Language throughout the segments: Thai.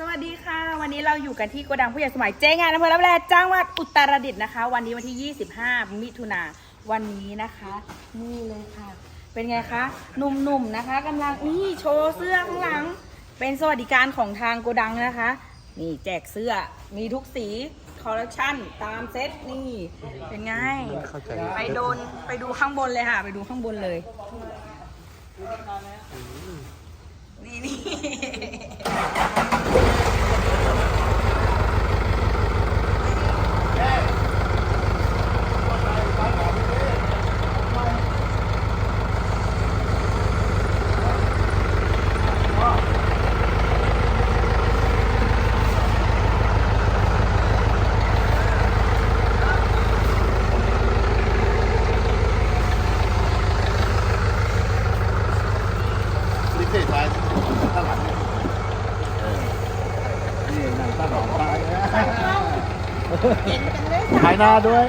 สวัสดีค่ะ วันนี้เราอยู่กันที่โกดังผู้ใหญ่สมัยเจ๊งานอำเภอรับแลจังหวัดอุตรดิตถ์นะคะ วันนี้วันที่ 25 มิถุนาวันนี้นะคะ นี่เลยค่ะ เป็นไงคะหนุ่มๆนะคะกำลังนี่โชว์เสื้อข้างหลัง เป็นสวัสดิการของทางโกดังนะคะ นี่แจกเสื้อมีทุกสีคอลเลคชันตามเซตนี่ เป็นไง เข้าใจไปโดนไปดูข้างบนเลยค่ะ ไปดูข้างบนเลย นี่นี่ เศษไปข้างหลังเนี่ยเออนี่นางต้าหนองตายนะขายหน้าด้วย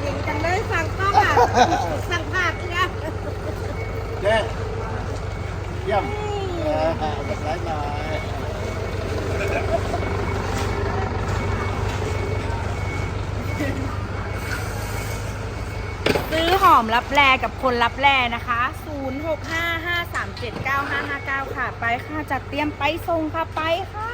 เก่งจังเลยสั่งต้องอะสั่งผักเนี่ยเจ๊เยี่ยมเออแบบไรหน่อย อมรับแลกับคนรับแลนะคะ 0655379559 ค่ะ ไปค่ะจัดเตรียมไปส่งค่ะไปค่ะ